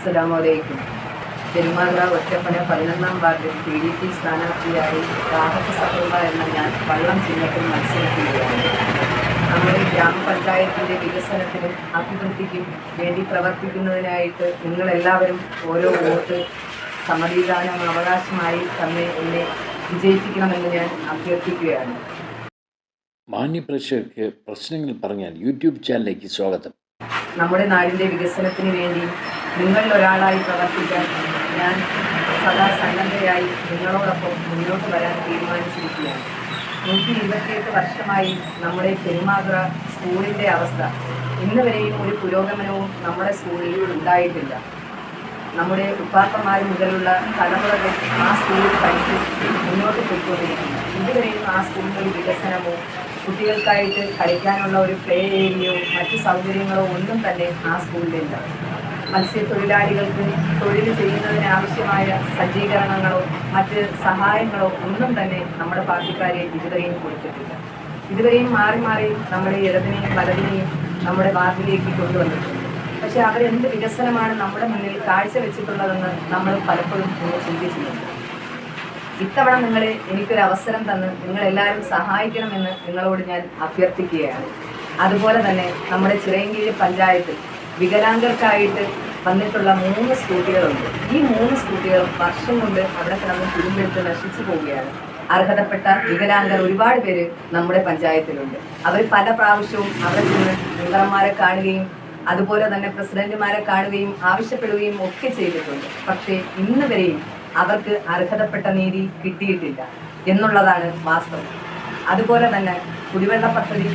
അസ്സലാമലൈക്കും. പെരുമാറ ഒറ്റപ്പന പതിനൊന്നാം വാർഡിൽ പി ഡി പി സ്ഥാനാർത്ഥിയായി രാഹത്ത് സഫറുള്ള എന്ന ഞാൻ വള്ളം ചിഹ്നത്തിൽ മത്സരിക്കുകയാണ്. നമ്മുടെ ഗ്രാമപഞ്ചായത്തിന്റെ വികസനത്തിനും അഭിവൃദ്ധിക്കും വേണ്ടി പ്രവർത്തിക്കുന്നതിനായിട്ട് നിങ്ങളെല്ലാവരും ഓരോ വോട്ട് സമ്മതിദാനം അവകാശമായി തന്നെ എന്നെ വിജയിപ്പിക്കണമെന്ന് ഞാൻ അഭ്യർത്ഥിക്കുകയാണ്. മാന്യപ്രേക്ഷകർക്ക് പ്രശ്നങ്ങൾ പറഞ്ഞാൽ യൂട്യൂബ് ചാനലിലേക്ക് സ്വാഗതം. നമ്മുടെ നാടിന്റെ വികസനത്തിന് വേണ്ടി നിങ്ങളിൽ ഒരാളായി പ്രവർത്തിക്കാൻ ഞാൻ സദാ സന്നദ്ധയായി നിങ്ങളോടൊപ്പം മുന്നോട്ട് വരാൻ തീരുമാനിച്ചിരിക്കുകയാണ്. നൂറ്റി ഇരുപത്തിയെട്ട് വർഷമായി നമ്മുടെ പെരുമാതുറ സ്കൂളിന്റെ അവസ്ഥ. ഇന്ന് വരെയും ഒരു പുരോഗമനവും നമ്മുടെ സ്കൂളിൽ ഉണ്ടായിട്ടില്ല. നമ്മുടെ ഉപ്പാപ്പന്മാർ മുതലുള്ള തലമുറകൾ ആ സ്കൂളിൽ പഠിച്ച് മുന്നോട്ട് പോയിക്കൊണ്ടിരിക്കുന്നു. ഇതുവരെയും ആ സ്കൂളിന്റെ ഒരു വികസനമോ കുട്ടികൾക്കായിട്ട് കളിക്കാനുള്ള ഒരു പ്ലേ ഏരിയയോ മറ്റു സൗകര്യങ്ങളോ ഒന്നും തന്നെ ആ സ്കൂളിലില്ല. മത്സ്യത്തൊഴിലാളികൾക്ക് തൊഴിൽ ചെയ്യുന്നതിന് ആവശ്യമായ സജ്ജീകരണങ്ങളോ മറ്റ് സഹായങ്ങളോ ഒന്നും തന്നെ നമ്മുടെ പാർട്ടിക്കാരെ ഇതുവരെയും കൊടുത്തിട്ടില്ല. ഇതുവരെയും മാറി മാറി നമ്മുടെ ഇടതിനെയും വലതിനെയും നമ്മുടെ വാർഡിലേക്ക് കൊണ്ടുവന്നിട്ടുണ്ട്. പക്ഷെ അവരെന്ത് വികസനമാണ് നമ്മുടെ മുന്നിൽ കാഴ്ചവെച്ചിട്ടുള്ളതെന്ന് നമ്മൾ പലപ്പോഴും ഒന്ന് ചിന്തിച്ചിട്ടുണ്ട്. ഇത്തവണ നിങ്ങളെ എനിക്കൊരു അവസരം തന്ന് നിങ്ങളെല്ലാവരും സഹായിക്കണമെന്ന് നിങ്ങളോട് ഞാൻ അഭ്യർത്ഥിക്കുകയാണ്. അതുപോലെ തന്നെ നമ്മുടെ ചിറയൻകീഴ് പഞ്ചായത്തിൽ വികലാംഗർക്കായിട്ട് വന്നിട്ടുള്ള മൂന്ന് സ്കൂട്ടികളുണ്ട്. ഈ മൂന്ന് സ്കൂട്ടികൾ വർഷം കൊണ്ട് അവിടെ കിടന്ന് തുരുമ്പെടുത്ത് നശിച്ചു പോവുകയാണ്. അർഹതപ്പെട്ട വികലാംഗർ ഒരുപാട് പേര് നമ്മുടെ പഞ്ചായത്തിലുണ്ട്. അവർ പല പ്രാവശ്യവും അവിടെ ചെന്ന് മെമ്പർമാരെ കാണുകയും അതുപോലെ തന്നെ പ്രസിഡന്റുമാരെ കാണുകയും ആവശ്യപ്പെടുകയും ഒക്കെ ചെയ്തിട്ടുണ്ട്. പക്ഷേ ഇന്ന് വരെയും അവർക്ക് അർഹതപ്പെട്ട നീതി കിട്ടിയിട്ടില്ല എന്നുള്ളതാണ് വാസ്തവം. അതുപോലെ തന്നെ കുടിവെള്ള പദ്ധതി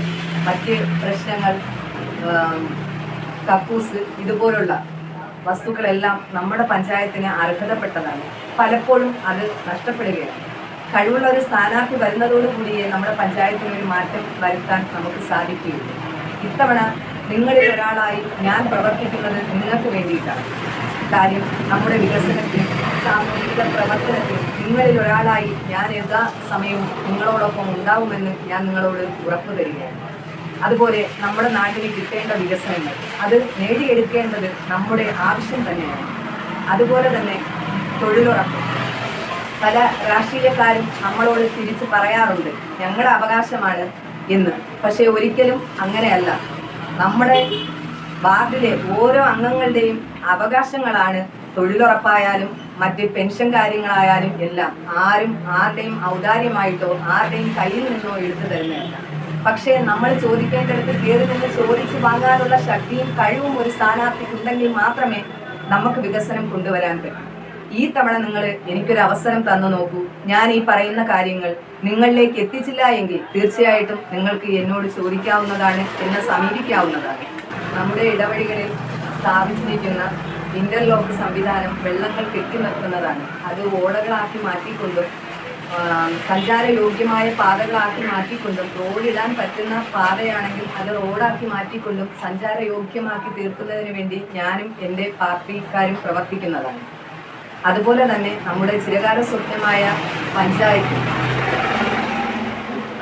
മറ്റ് പ്രശ്നങ്ങൾ കക്കൂസ് ഇതുപോലുള്ള വസ്തുക്കളെല്ലാം നമ്മുടെ പഞ്ചായത്തിന് അർഹതപ്പെട്ടതാണ്. പലപ്പോഴും അത് നഷ്ടപ്പെടുകയാണ്. കഴിവുള്ള ഒരു സ്ഥാനാർത്ഥി വരുന്നതോടുകൂടിയേ നമ്മുടെ പഞ്ചായത്തിന് ഒരു മാറ്റം വരുത്താൻ നമുക്ക് സാധിക്കുകയുള്ളൂ. ഇത്തവണ നിങ്ങളിൽ ഒരാളായി ഞാൻ പ്രവർത്തിക്കുന്നത് നിങ്ങൾക്ക് വേണ്ടിയിട്ടാണ്. കാര്യം നമ്മുടെ വികസനത്തിൽ സാമൂഹിക പ്രവർത്തനത്തിൽ നിങ്ങളിൽ ഒരാളായി ഞാൻ എല്ലാ സമയവും നിങ്ങളോടൊപ്പം ഉണ്ടാവുമെന്ന് ഞാൻ നിങ്ങളോട് ഉറപ്പ് തരികയാണ് അതുപോലെ നമ്മുടെ നാട്ടിന് കിട്ടേണ്ട വികസനങ്ങൾ. അത് നേടിയെടുക്കേണ്ടത് നമ്മുടെ ആവശ്യം തന്നെയാണ്. അതുപോലെ തന്നെ തൊഴിലുറപ്പ്. പല രാഷ്ട്രീയക്കാരും നമ്മളോട് തിരിച്ച് പറയാറുണ്ട് ഞങ്ങളുടെ അവകാശമാണ് എന്ന് പക്ഷേ ഒരിക്കലും അങ്ങനെയല്ല. നമ്മുടെ വാർഡിലെ ഓരോ അംഗങ്ങളുടെയും അവകാശങ്ങളാണ് തൊഴിലുറപ്പായാലും മറ്റ് പെൻഷൻ കാര്യങ്ങളായാലും എല്ലാം ആരും ആരുടെയും ഔദാര്യമായിട്ടോ ആരുടെയും കയ്യിൽ നിന്നോ എടുത്തു തരുന്നതല്ല. പക്ഷേ നമ്മൾ ചോദിക്കേണ്ടടുത്ത് കയറി നിന്ന് ചോദിച്ചു വാങ്ങാനുള്ള ശക്തിയും കഴിവും ഒരു സ്ഥാനാർത്ഥിക്കുണ്ടെങ്കിൽ മാത്രമേ നമുക്ക് വികസനം കൊണ്ടുവരാൻ പറ്റൂ. ഈ തവണ നിങ്ങൾ എനിക്കൊരു അവസരം തന്നു നോക്കൂ. ഞാൻ ഈ പറയുന്ന കാര്യങ്ങൾ നിങ്ങളിലേക്ക് എത്തിച്ചില്ല എങ്കിൽ തീർച്ചയായിട്ടും നിങ്ങൾക്ക് എന്നോട് ചോദിക്കാവുന്നതാണ് എന്നെ സമീപിക്കാവുന്നതാണ്. നമ്മുടെ ഇടവഴികളിൽ സ്ഥാപിച്ചിരിക്കുന്ന ഇന്റർലോക്ക് സംവിധാനം വെള്ളങ്ങൾ കെട്ടി നിർത്തുന്നതാണ്. അത് ഓടകളാക്കി മാറ്റിക്കൊണ്ടും സഞ്ചാരയോഗ്യമായ പാതകളാക്കി മാറ്റിക്കൊണ്ടും റോഡിടാൻ പറ്റുന്ന പാതയാണെങ്കിൽ അത് റോഡാക്കി മാറ്റിക്കൊണ്ടും സഞ്ചാരയോഗ്യമാക്കി തീർക്കുന്നതിന് വേണ്ടി ഞാനും എന്റെ പാർട്ടിക്കാരും പ്രവർത്തിക്കുന്നതാണ്. അതുപോലെ തന്നെ നമ്മുടെ ചിരകാല സ്വപ്നമായ പഞ്ചായത്ത്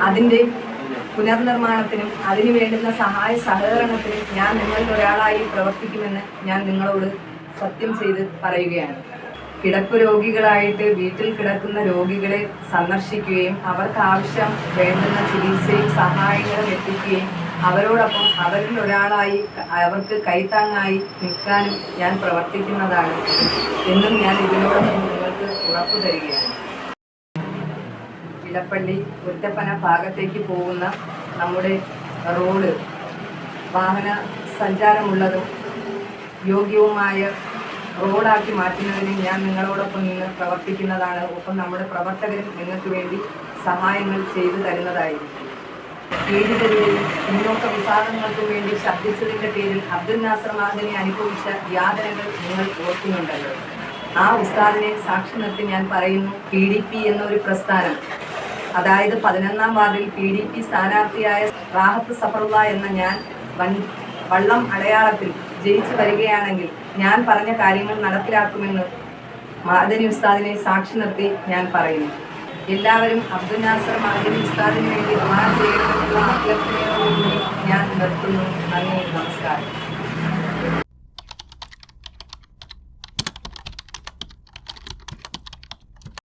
അതിന്റെ പുനർനിർമ്മാണത്തിനും അതിനു വേണ്ടുന്ന സഹായ സഹകരണത്തിനും ഞാൻ നിങ്ങളിൽ ഒരാളായി പ്രവർത്തിക്കുമെന്ന് ഞാൻ നിങ്ങളോട് സത്യം ചെയ്ത് പറയുകയാണ്. കിടപ്പ് രോഗികളായിട്ട് വീട്ടിൽ കിടക്കുന്ന രോഗികളെ സന്ദർശിക്കുകയും അവർക്ക് ആവശ്യം വേണ്ടുന്ന ചികിത്സയും സഹായങ്ങളും എത്തിക്കുകയും അവരോടൊപ്പം അവരിൽ ഒരാളായി അവർക്ക് കൈത്താങ്ങായി നിൽക്കാനും ഞാൻ പ്രവർത്തിക്കുന്നതാണ് എന്നും ഞാൻ ഇതിനോടൊപ്പം നിങ്ങൾക്ക് ഉറപ്പു തരികയാണ്. ഇടപ്പള്ളി ഒറ്റപ്പന ഭാഗത്തേക്ക് പോകുന്ന നമ്മുടെ റോഡ് വാഹന സഞ്ചാരമുള്ളതും യോഗ്യവുമായ റോഡാക്കി മാറ്റുന്നതിന് ഞാൻ നിങ്ങളോടൊപ്പം നിന്ന് പ്രവർത്തിക്കുന്നതാണ്. ഒപ്പം നമ്മുടെ പ്രവർത്തകരും നിങ്ങൾക്ക് വേണ്ടി സഹായങ്ങൾ ചെയ്തു തരുന്നതായിരിക്കും. പീഡിതരെയും പിന്നോക്ക വിഭാഗങ്ങൾക്കും വേണ്ടി ശബ്ദിച്ചതിന്റെ പേരിൽ അബ്ദുൽ നാസർ മാദിനെ അനുഭവിച്ച യാതനകൾ നിങ്ങൾ ഓർക്കുന്നുണ്ടല്ലോ. ആ ഉസ്താദിനെ സാക്ഷി നിർത്തി ഞാൻ പറയുന്നു പി ഡി പി എന്നൊരു പ്രസ്ഥാനം. അതായത് പതിനൊന്നാം വാർഡിൽ പി ഡി പി സ്ഥാനാർത്ഥിയായ റാഹത്ത് സഫറുള്ള എന്ന ഞാൻ വൻ വള്ളം അടയാളത്തിൽ ജയിച്ചു വരികയാണെങ്കിൽ ഞാൻ പറഞ്ഞ കാര്യങ്ങൾ നടപ്പിലാക്കുമെന്ന് മാദനി ഉസ്താദിനെ സാക്ഷി നിർത്തി ഞാൻ പറയുന്നു. എല്ലാവരും അബ്ദുൽ നാസർ മാദനി ഉസ്താദിന് വേണ്ടി ഞാൻ നിർത്തുന്നു. നന്ദി നമസ്കാരം.